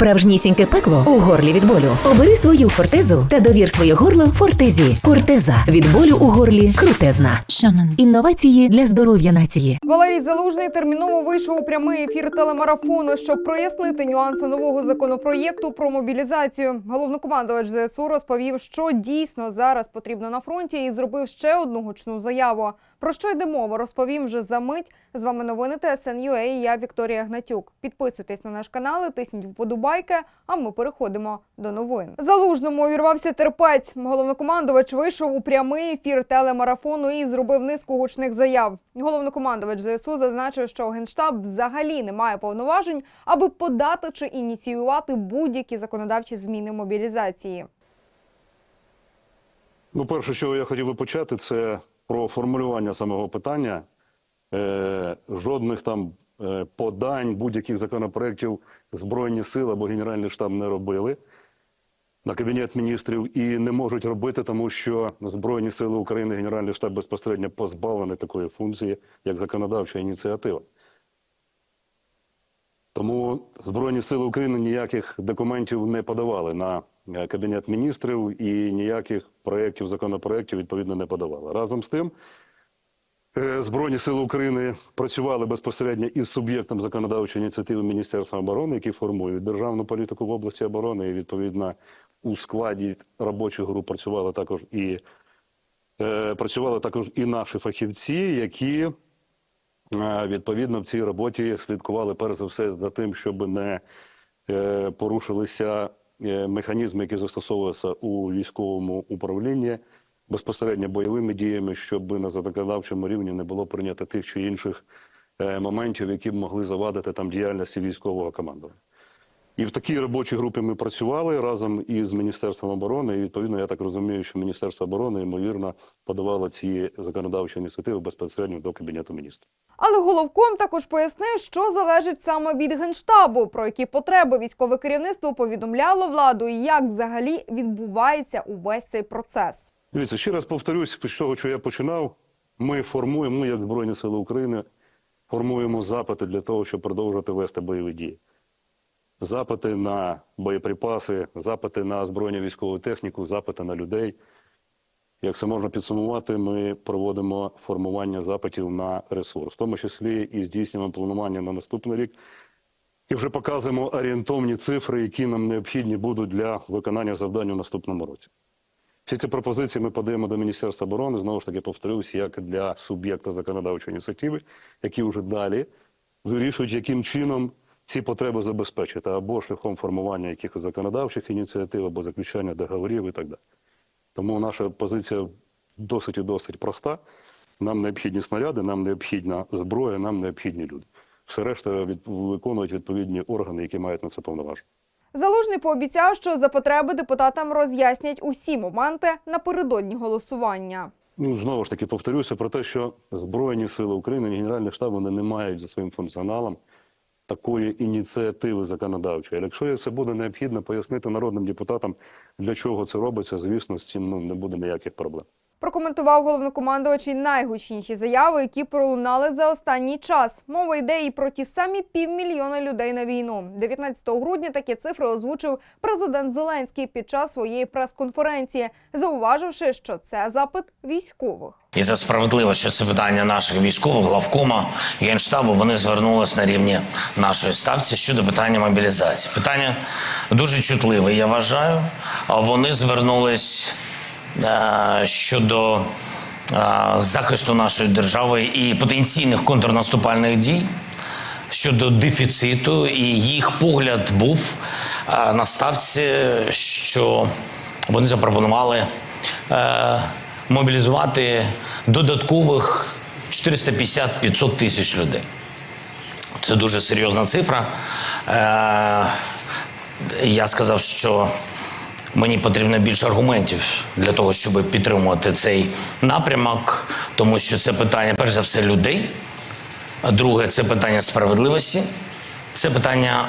Справжнісіньке пекло у горлі від болю. Обери свою фортезу та довір своє горло фортезі. Фортеза від болю у горлі крутезна. Шанон. Інновації для здоров'я нації. Валерій Залужний терміново вийшов у прямий ефір телемарафону, щоб прояснити нюанси нового законопроєкту про мобілізацію. Головнокомандувач ЗСУ розповів, що дійсно зараз потрібно на фронті, і зробив ще одну гучну заяву. Про що йде мова, розповім вже за мить. З вами новини ТСН.UA і я Вікторія Гнатюк. Підписуйтесь на наш канал, і тисніть вподобайки. А ми переходимо до новин. Залужному увірвався терпець. Головнокомандувач вийшов у прямий ефір телемарафону і зробив низку гучних заяв. Головнокомандувач ЗСУ зазначив, що генштаб взагалі не має повноважень, аби подати чи ініціювати будь-які законодавчі зміни мобілізації. Ну, перше, що я хотів би почати, це про формулювання самого питання. Е, жодних там е, подань будь-яких законопроєктів Збройні сили або Генеральний штаб не робили на Кабінет міністрів і не можуть робити, тому що Збройні сили України, Генеральний штаб безпосередньо позбавлений такої функції, як законодавча ініціатива. Тому Збройні сили України ніяких документів не подавали на Кабінет міністрів і ніяких проєктів, законопроєктів відповідно не подавали. Разом з тим, е, Збройні сили України працювали безпосередньо із суб'єктом законодавчої ініціативи Міністерства оборони, які формують державну політику в області оборони. І відповідно у складі робочих груп працювали також і е, працювали також і наші фахівці, які Е, Відповідно, в цій роботі слідкували перш за все за тим, щоб не е, порушилися е, механізми, які застосовуються у військовому управлінні безпосередньо бойовими діями, щоб на законодавчому рівні не було прийнято тих чи інших е, моментів, які б могли завадити там діяльності військового командування. І в такій робочій групі ми працювали разом із Міністерством оборони. І відповідно, я так розумію, що Міністерство оборони ймовірно подавало ці законодавчі ініціативи безпосередньо до Кабінету міністрів. Але головком також пояснив, що залежить саме від генштабу, про які потреби військове керівництво повідомляло владу, і як взагалі відбувається увесь цей процес. Дивіться, ще раз повторюсь, з того, що я починав. Ми формуємо, ми, як Збройні Сили України, формуємо запити для того, щоб продовжувати вести бойові дії. Запити на боєприпаси, запити на озброєння військову техніку, запити на людей. Як це можна підсумувати, ми проводимо формування запитів на ресурс, в тому числі і здійснюємо планування на наступний рік. І вже показуємо орієнтовні цифри, які нам необхідні будуть для виконання завдань у наступному році. Всі ці пропозиції ми подаємо до Міністерства оборони, знову ж таки повторюсь, як для суб'єкта законодавчої ініціативи, які вже далі вирішують, яким чином ці потреби забезпечити, або шляхом формування якихось законодавчих ініціатив, або заключання договорів і так далі. Тому наша позиція досить і досить проста. Нам необхідні снаряди, нам необхідна зброя, нам необхідні люди. Все решта від, виконують відповідні органи, які мають на це повноваження. Залужний пообіцяв, що за потреби депутатам роз'яснять усі моменти напередодні голосування. Ну, знову ж таки, повторюся про те, що Збройні сили України, Генеральний штаб, вони не мають за своїм функціоналом такої ініціативи законодавчої. Якщо це буде необхідно пояснити народним депутатам, для чого це робиться, звісно, з цим ну, не буде ніяких проблем. Прокоментував головнокомандувач і найгучніші заяви, які пролунали за останній час. Мова йде і про ті самі півмільйона людей на війну. 19 грудня такі цифри озвучив президент Зеленський під час своєї прес-конференції, зауваживши, що це запит військових. І це справедливо, що це питання наших військових, главкома, генштабу. Вони звернулись на рівні нашої ставці щодо питання мобілізації. Питання дуже чутливе, я вважаю. А Вони звернулись щодо е, захисту нашої держави і потенційних контрнаступальних дій. Щодо дефіциту, і їх погляд був е, на ставці, що вони запропонували е, мобілізувати додаткових 450-500 тисяч людей. Це дуже серйозна цифра. Е, я сказав, що мені потрібно більше аргументів для того, щоб підтримувати цей напрямок, тому що це питання, перш за все, людей. Друге, це питання справедливості, це питання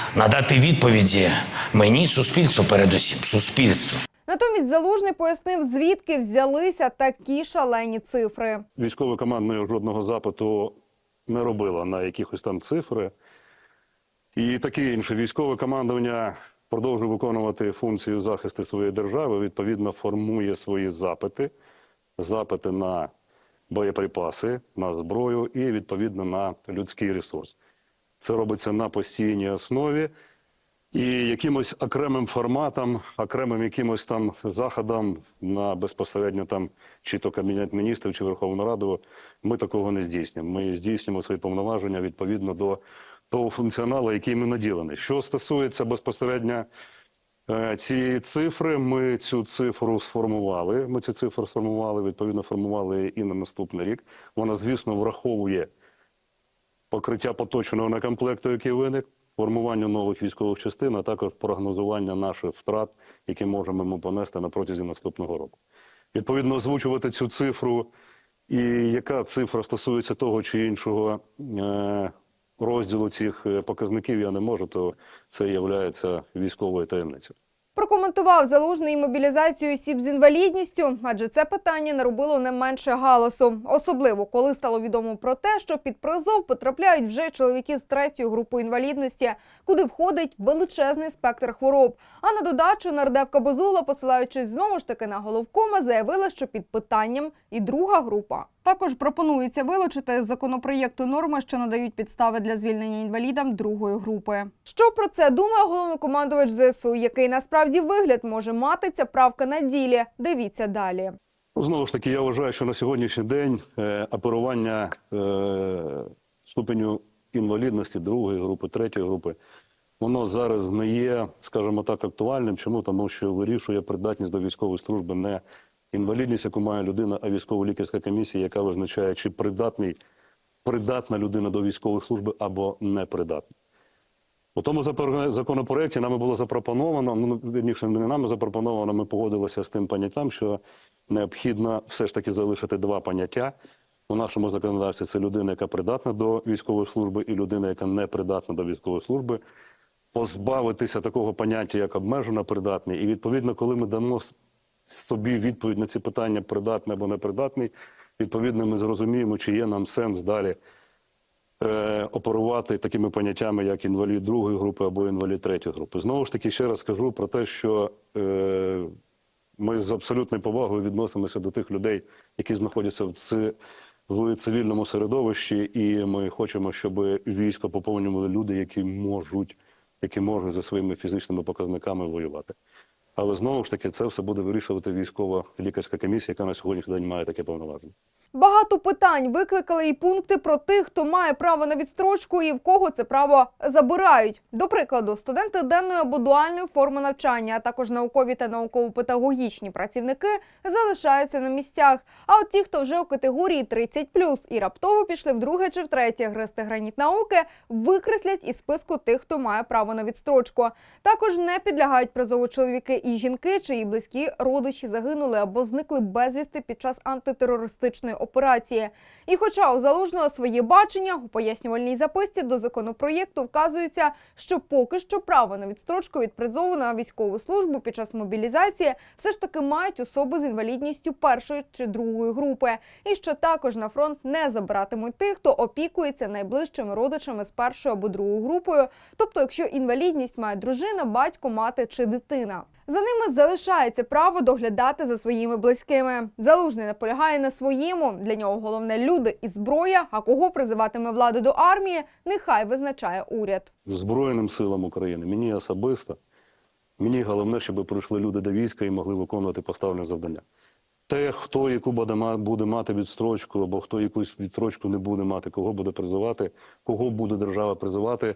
надати відповіді мені, суспільству, передусім, суспільству. Натомість Залужний пояснив, звідки взялися такі шалені цифри. Військове командне жодного запиту не робило на якихось там цифри. І таке інше військове командування продовжує виконувати функцію захисту своєї держави, відповідно, формує свої запити, запити на боєприпаси, на зброю і відповідно на людський ресурс. Це робиться на постійній основі. І якимось окремим форматом, окремим якимось там заходом на безпосередньо там чи то Кабінет міністрів, чи Верховну Раду, ми такого не здійснюємо. Ми здійснюємо свої повноваження відповідно до того функціоналу, який ми наділені. Що стосується безпосередньо е, цієї цифри, ми цю цифру сформували. Ми цю цифру сформували, відповідно, формували і на наступний рік. Вона, звісно, враховує покриття поточного некомплекту, який виник, формування нових військових частин, а також прогнозування наших втрат, які можемо ми понести на протязі наступного року. Відповідно, озвучувати цю цифру, і яка цифра стосується того чи іншого е, розділу цих е, показників, я не можу, то це є військовою таємницею. Прокоментував залужний мобілізацію осіб з інвалідністю, адже це питання наробило не менше галасу, особливо коли стало відомо про те, що під призов потрапляють вже чоловіки з третьої групи інвалідності, куди входить величезний спектр хвороб. А на додачу нардепка Бозугла, посилаючись знову ж таки на головкома, заявила, що під питанням і друга група. Також пропонується вилучити з законопроєкту норми, що надають підстави для звільнення інвалідам другої групи. Що про це думає головнокомандувач ЗСУ, який насправді вигляд може мати ця правка на ділі? Дивіться далі. Знову ж таки, я вважаю, що на сьогоднішній день е, оперування е, ступеню інвалідності другої групи, третьої групи, воно зараз не є, скажімо так, актуальним. Чому? Тому що вирішує придатність до військової служби не інвалідність, яку має людина, а військово-лікарська комісія, яка визначає, чи придатний, придатна людина до військової служби або непридатна. У тому законопроекті нами було запропоновано, ну вірніше, не нами запропоновано, ми погодилися з тим поняттям, що необхідно все ж таки залишити два поняття. У нашому законодавстві це людина, яка придатна до військової служби, і людина, яка не придатна до військової служби, позбавитися такого поняття, як обмежено придатний. І відповідно, коли ми дамо собі відповідь на ці питання, придатний або непридатний, відповідно, ми зрозуміємо, чи є нам сенс далі е, оперувати такими поняттями, як інвалід другої групи або інвалід третьої групи. Знову ж таки, ще раз скажу про те, що е, ми з абсолютною повагою відносимося до тих людей, які знаходяться в, ци, в цивільному середовищі, і ми хочемо, щоб військо поповнювали люди, які можуть, які можуть за своїми фізичними показниками воювати. Але знову ж таки, це все буде вирішувати військова лікарська комісія, яка на сьогоднішній день має таке повноваження. Багато питань викликали і пункти про тих, хто має право на відстрочку і в кого це право забирають. До прикладу, студенти денної або дуальної форми навчання, а також наукові та науково-педагогічні працівники залишаються на місцях. А от ті, хто вже у категорії 30+, і раптово пішли в друге чи в третє гристи граніт науки, викреслять із списку тих, хто має право на відстрочку. Також не підлягають призову чоловіки і жінки, чиї близькі родичі загинули або зникли безвісти під час антитерористичної операції. І хоча у залужного своє бачення у пояснювальній записці до законопроєкту вказується, що поки що право на відстрочку від призову на військову службу під час мобілізації все ж таки мають особи з інвалідністю першої чи другої групи, і що також на фронт не забиратимуть тих, хто опікується найближчими родичами з першою або другою групою, тобто якщо інвалідність має дружина, батько, мати чи дитина. За ними залишається право доглядати за своїми близькими. Залужний наполягає на своєму. Для нього головне люди і зброя. А кого призиватиме влада до армії, нехай визначає уряд. Збройним силам України, мені особисто, мені головне, щоб прийшли люди до війська і могли виконувати поставлені завдання. Те, хто яку буде, мати відстрочку, або хто якусь відстрочку не буде мати, кого буде призивати, кого буде держава призивати,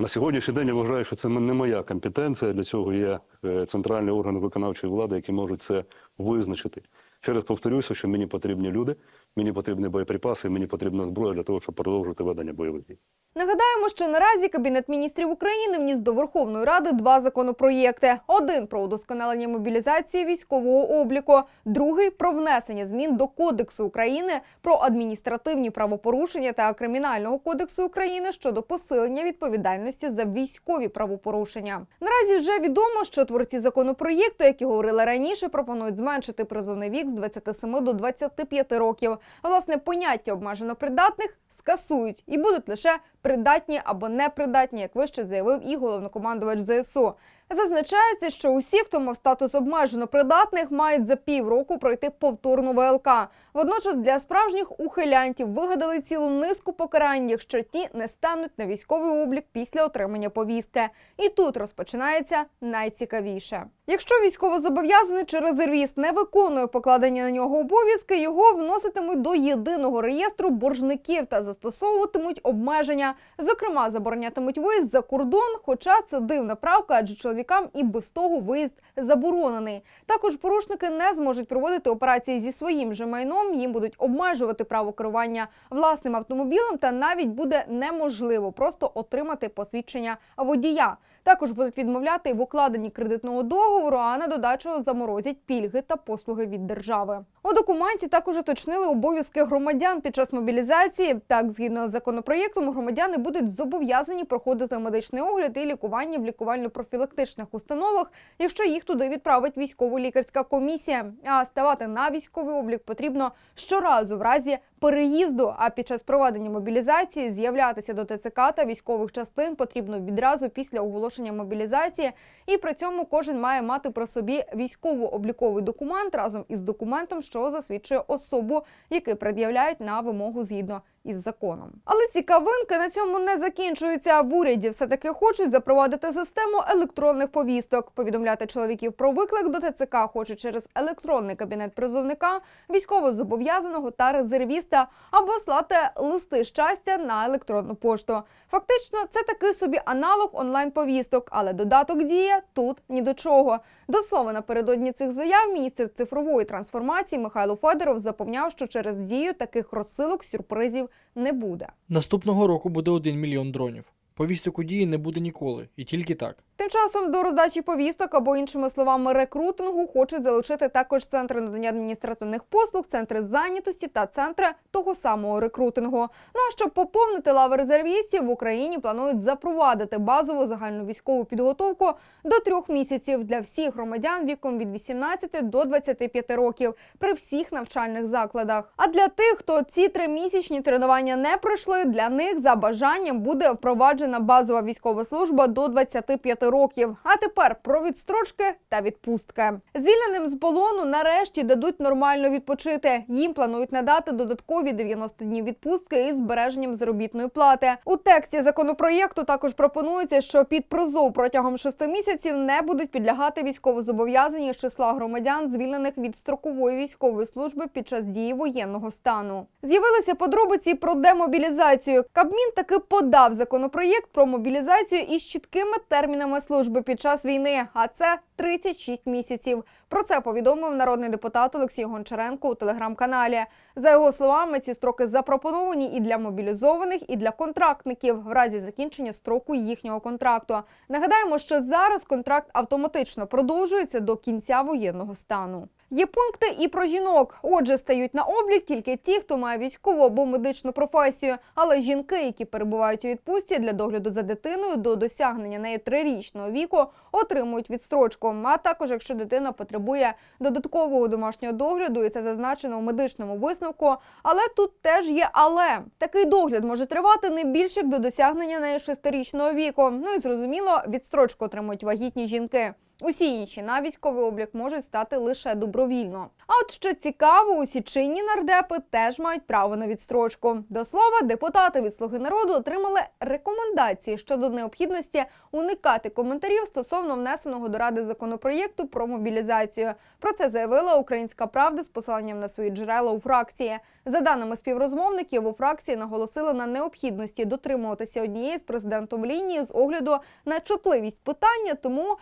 На сьогоднішній день я вважаю, що це не моя компетенція. Для цього є е, центральні органи виконавчої влади, які можуть це визначити. Ще раз повторюся, що мені потрібні люди, мені потрібні боєприпаси, мені потрібна зброя для того, щоб продовжити ведення бойових дій. Нагадаємо, що наразі Кабінет міністрів України вніс до Верховної Ради два законопроєкти: один про удосконалення мобілізації військового обліку, другий про внесення змін до Кодексу України про адміністративні правопорушення та Кримінального кодексу України щодо посилення відповідальності за військові правопорушення. Наразі вже відомо, що творці законопроєкту, які говорили раніше, пропонують зменшити призовний вік з 27 до 25 років. Власне, поняття обмежено придатних скасують і будуть лише придатні або непридатні, як вище заявив і головнокомандувач ЗСУ. Зазначається, що усі, хто мав статус обмежено придатних, мають за півроку пройти повторну ВЛК. Водночас для справжніх ухилянтів вигадали цілу низку покарань, якщо ті не стануть на військовий облік після отримання повістки. І тут розпочинається найцікавіше. Якщо військовозобов'язаний чи резервіст не виконує покладені на нього обов'язки, його вноситимуть до єдиного реєстру боржників та застосовуватимуть обмеження. Зокрема, заборонятимуть виїзд за кордон, хоча це дивна правка, адже чоловікам і без того виїзд заборонений. Також порушники не зможуть проводити операції зі своїм же майном. Їм будуть обмежувати право керування власним автомобілем, та навіть буде неможливо просто отримати посвідчення водія. Також будуть відмовляти в укладенні кредитного договору, а на додачу заморозять пільги та послуги від держави. У документі також уточнили обов'язки громадян під час мобілізації. Так, згідно з законопроєктом, громадяни будуть зобов'язані проходити медичний огляд і лікування в лікувально-профілактичних установах, якщо їх туди відправить військово-лікарська комісія. А ставати на військовий облік потрібно щоразу в разі переїзду. А під час проведення мобілізації з'являтися до ТЦК та військових частин потрібно відразу після оголошення мобілізації. І при цьому кожен має мати при собі військово-обліковий документ разом із документом, що засвідчує особу, які пред'являють на вимогу згідно із законом. Але цікавинки на цьому не закінчуються. В уряді все таки хочуть запровадити систему електронних повісток, повідомляти чоловіків про виклик до ТЦК хочуть через електронний кабінет призовника, військовозобов'язаного та резервіста, або слати листи щастя на електронну пошту. Фактично, це такий собі аналог онлайн-повісток, але додаток дія тут ні до чого. До слова, напередодні цих заяв міністр цифрової трансформації Михайло Федоров запевняв, що через дію таких розсилок сюрпризів не буде. Наступного року буде 1 мільйон дронів. Повісток у дії не буде ніколи, і тільки так. Тим часом до роздачі повісток або іншими словами рекрутингу хочуть залучити також центри надання адміністративних послуг, центри зайнятості та центри того самого рекрутингу. Ну а щоб поповнити лави резервістів в Україні планують запровадити базову загальну військову підготовку до трьох місяців для всіх громадян віком від 18 до 25 років при всіх навчальних закладах. А для тих, хто ці тримісячні тренування не пройшли, для них за бажанням буде впроваджена базова військова служба до 25 років. А тепер про відстрочки та відпустки. Звільненим з полону нарешті дадуть нормально відпочити. Їм планують надати додаткові 90 днів відпустки із збереженням заробітної плати. У тексті законопроєкту також пропонується, що під призов протягом 6 місяців не будуть підлягати військовозобов'язані з числа громадян, звільнених від строкової військової служби під час дії воєнного стану. З'явилися подробиці про демобілізацію. Кабмін таки подав законопроєкт про мобілізацію із чіткими термінами служби під час війни, а це 36 місяців. Про це повідомив народний депутат Олексій Гончаренко у телеграм-каналі. За його словами, ці строки запропоновані і для мобілізованих, і для контрактників в разі закінчення строку їхнього контракту. Нагадаємо, що зараз контракт автоматично продовжується до кінця воєнного стану. Є пункти і про жінок. Отже, стають на облік тільки ті, хто має військову або медичну професію. Але жінки, які перебувають у відпустці для догляду за дитиною до досягнення нею трирічного віку, отримують відстрочку. А також, якщо дитина потребує додаткового домашнього догляду, і це зазначено у медичному висновку. Але тут теж є але такий догляд може тривати не більше як до досягнення нею шестирічного віку. Ну і зрозуміло, відстрочку отримують вагітні жінки. Усі інші на військовий облік можуть стати лише добровільно. А от що цікаво, усі чинні нардепи теж мають право на відстрочку. До слова, депутати від Слуги народу отримали рекомендації щодо необхідності уникати коментарів стосовно внесеного до ради законопроєкту про мобілізацію. Про це заявила Українська Правда з посиланням на свої джерела у фракції. За даними співрозмовників, у фракції наголосили на необхідності дотримуватися однієї з президентом лінії з огляду на чутливість питання, тому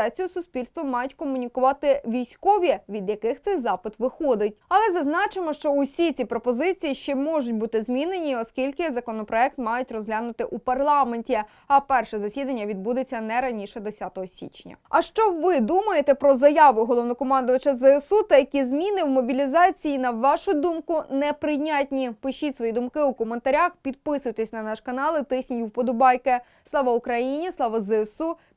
мобілізацію суспільства мають комунікувати військові, від яких цей запит виходить. Але зазначимо, що усі ці пропозиції ще можуть бути змінені, оскільки законопроект мають розглянути у парламенті. А перше засідання відбудеться не раніше 10 січня. А що ви думаєте про заяву головнокомандувача ЗСУ та які зміни в мобілізації на вашу думку неприйнятні? Пишіть свої думки у коментарях, підписуйтесь на наш канал і тисніть вподобайки. Слава Україні, слава ЗСУ